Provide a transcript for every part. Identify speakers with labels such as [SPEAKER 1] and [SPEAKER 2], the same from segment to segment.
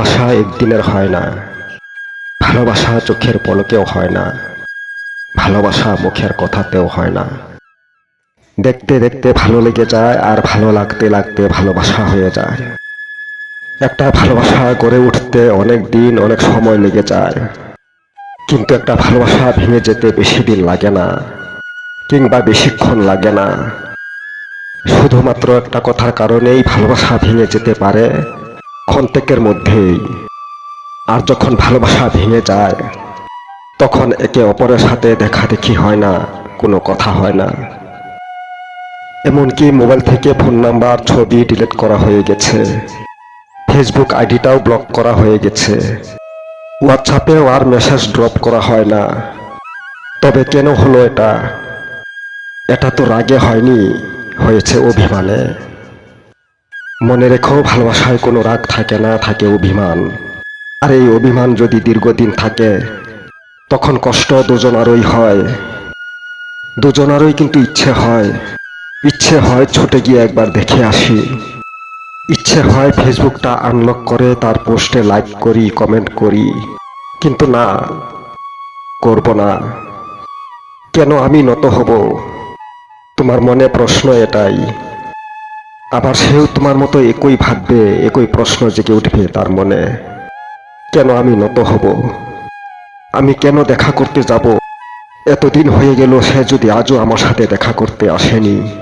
[SPEAKER 1] ভালোবাসা একদিনের হয় না। ভালোবাসা চোখের পলকেও হয় না। ভালোবাসা মুখের কথাতেও হয় না। দেখতে দেখতে ভালো লেগে যায় আর ভালো লাগতে লাগতে ভালোবাসা হয়ে যায়। একটা ভালোবাসা গড়ে উঠতে অনেক দিন, অনেক সময় লেগে যায়। কিন্তু একটা ভালোবাসা ভেঙে যেতে বেশি দিন লাগে না, কিংবা বেশিক্ষণ লাগে না। শুধুমাত্র একটা কথার কারণেই ভালোবাসা ভেঙে যেতে পারে। ক্ষন্তেকের মধ্যেই। আর যখন ভালোবাসা ভেঙে যায়, তখন একে অপরের সাথে দেখা দেখি হয় না, কোনো কথা হয় না। এমনকি মোবাইল থেকে ফোন নাম্বার, ছবি ডিলিট করা হয়ে গেছে। ফেসবুক আইডিটাও ব্লক করা হয়ে গেছে। হোয়াটসঅ্যাপেও আর মেসেজ ড্রপ করা হয় না। তবে কেন হলো এটা? এটা তো রাগে হয়নি, হয়েছে অভিমানে। মনে রেখো, ভালোবাসায় কোনো রাগ থাকে, না থাকে অভিমান। আর এই অভিমান যদি দীর্ঘদিন থাকে, তখন কষ্ট দুজনারই হয়। দুজনারই কিন্তু ইচ্ছে হয়। ইচ্ছে হয় ছুটে গিয়ে একবার দেখে আসি। ইচ্ছে হয় ফেসবুকটা আনলক করে, তার পোস্টে লাইক করি কমেন্ট করি। কিন্তু না, করব না। কেন আমি নত হব? তোমার মনে প্রশ্ন এটাই। আবার সেও তোমার মতো একই ভাববে, একই প্রশ্ন জেগে উঠবে তার মনে। কেন আমি নত হব? আমি কেন দেখা করতে যাব? এতদিন হয়ে গেল, সে যদি আজও আমার সাথে দেখা করতে আসেনি,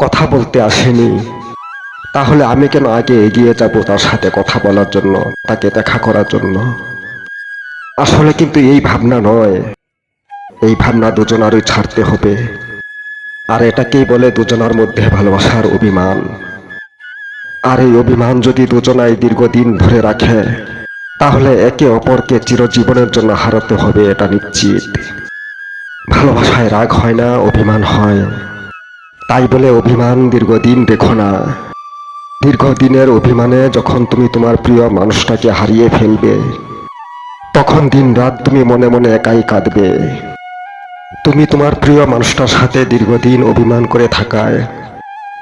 [SPEAKER 1] কথা বলতে আসেনি, তাহলে আমি কেন আগে এগিয়ে যাব তার সাথে কথা বলার জন্য, তাকে দেখা করার জন্য? আসলে কিন্তু এই ভাবনা নয়। এই ভাবনা দুজনারই ছাড়তে হবে। আর এটাকেই বলে দুজনার মধ্যে ভালোবাসার অভিমান? আর এই অভিমান যদি দুজনাই দীর্ঘদিন ধরে রাখে, তাহলে একে অপরকে চিরজীবনের জন্য হারাতে হবে এটা নিশ্চিত। ভালোবাসায় রাগ হয় না, অভিমান হয়। তাই বলে অভিমান দীর্ঘদিন দেখো না। দীর্ঘদিনের অভিমানে যখন তুমি তোমার প্রিয় মানুষটাকে হারিয়ে ফেলবে, তখন দিন রাত তুমি মনে মনে একাই কাঁদবে। তুমি তোমার প্রিয় মানুষটার সাথে দীর্ঘদিন অভিমান করে থাকায়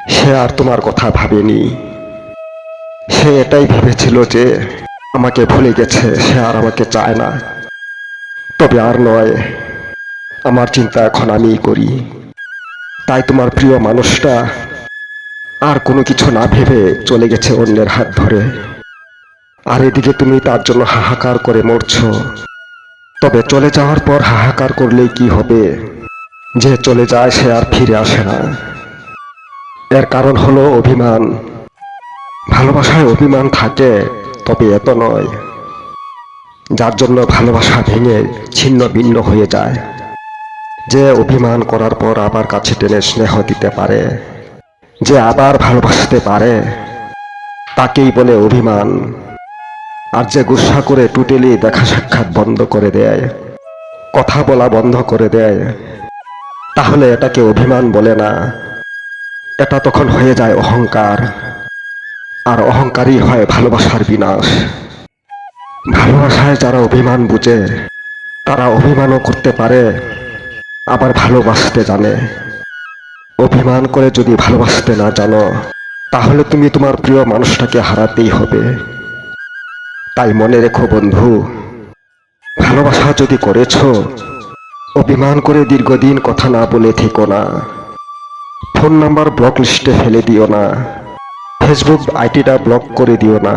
[SPEAKER 1] সে আর তোমার কথা ভাবেনি। সে এটাই ভেবেছিল যে আমাকে ভুলে গেছে, সে আর আমাকে চায় না। তবে আর নয়, আমার চিন্তা এখন আমিই করি। তাই তোমার প্রিয় মানুষটা আর কোনো কিছু না ভেবে চলে গেছে অন্যের হাত ধরে। আর এদিকে তুমি তার জন্য হাহাকার করে মরছো। তবে চলে যাওয়ার পর হাহাকার করলেই কি হবে? যে চলে যায়, সে আর ফিরে আসে না। এর কারণ হলো অভিমান। ভালোবাসায় অভিমান থাকে, তবে এত নয়। যার জন্য ভালোবাসা ভেঙে ছিন্ন ভিন্ন হয়ে যায়। যে অভিমান করার পর আবার কাছে টেনে স্নেহ দিতে পারে, যে আবার ভালোবাসতে পারে, তাকেই বলে অভিমান। আর যে গুসা করে টুটেলি দেখা সাক্ষাৎ বন্ধ করে দেয়। কথা বলা বন্ধ করে দেয়। তাহলে এটাকে অভিমান বলে না। এটা তখন হয়ে যায় অহংকার। আর অহংকারই হয় ভালোবাসার বিনাশ। ভালোবাসায় যারা অভিমান বুঝে, তারা অভিমানও করতে পারে, আবার ভালোবাসতে জানে। অভিমান করে যদি ভালোবাসতে না জানো, তাহলে তুমি তোমার প্রিয় মানুষটাকে হারাতেই হবে। তাই মনে রেখো বন্ধু, ভালোবাসা যদি করেছ, অভিমান করে দীর্ঘদিন কথা না বলে থেকো না। ফোন নাম্বার ব্লক লিস্টে ফেলে দিও না। ফেসবুক আইডিটা ব্লক করে দিও না।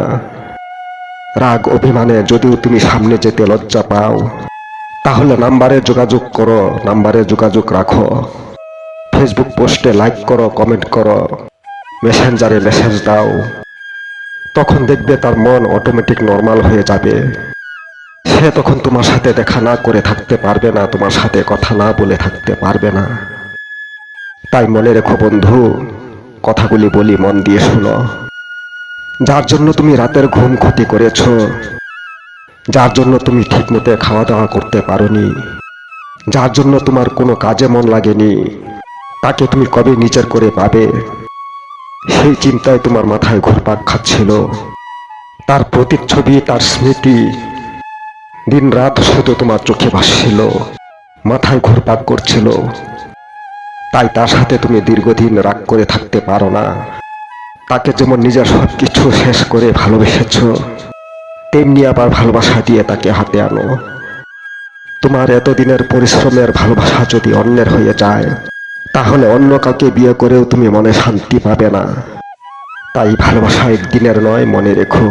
[SPEAKER 1] রাগ, অভিমানে যদিও তুমি সামনে যেতে লজ্জা পাও, তাহলে নাম্বারে যোগাযোগ করো, নাম্বারে যোগাযোগ রাখো। ফেসবুক পোস্টে লাইক করো, কমেন্ট করো। মেসেঞ্জারে মেসেজ দাও। তখন দেখবে তার মন অটোমেটিক নর্মাল হয়ে যাবে। সে তখন তোমার সাথে দেখা না করে থাকতে পারবে না, তোমার সাথে কথা না বলে থাকতে পারবে না। তাই মনে রেখো বন্ধু, কথাগুলি বলি মন দিয়ে শুনো। যার জন্য তুমি রাতের ঘুম ক্ষতি করেছ, যার জন্য তুমি ঠিকমতো খাওয়া দাওয়া করতে পারোনি, যার জন্য তোমার কোনো কাজে মন লাগেনি, তাকে তুমি কবে নিজের করে পাবে? সেই চিন্তায় তোমার মাথায় ঘুরপাক খাচ্ছিল। তার প্রতিচ্ছবি, তার স্মৃতি দিন রাত শুধু তোমার চোখে ভাসছিল, মাথায় ঘুরপাক করছিল। তাই তার সাথে তুমি দীর্ঘদিন রাগ করে থাকতে পারো না। তাকে যেমন নিজের সব কিছু শেষ করে ভালোবেসেছ, তেমনি আবার ভালোবাসা দিয়ে তাকে হাতে আনো। তোমার এতদিনের পরিশ্রমের ভালোবাসা যদি অন্যের হয়ে যায় তাহলে অন্য কাউকে বিয়ে করেও তুমি মনে শান্তি পাবে না। তাই ভালোবাসা একদিনের নয়, মনে রেখো।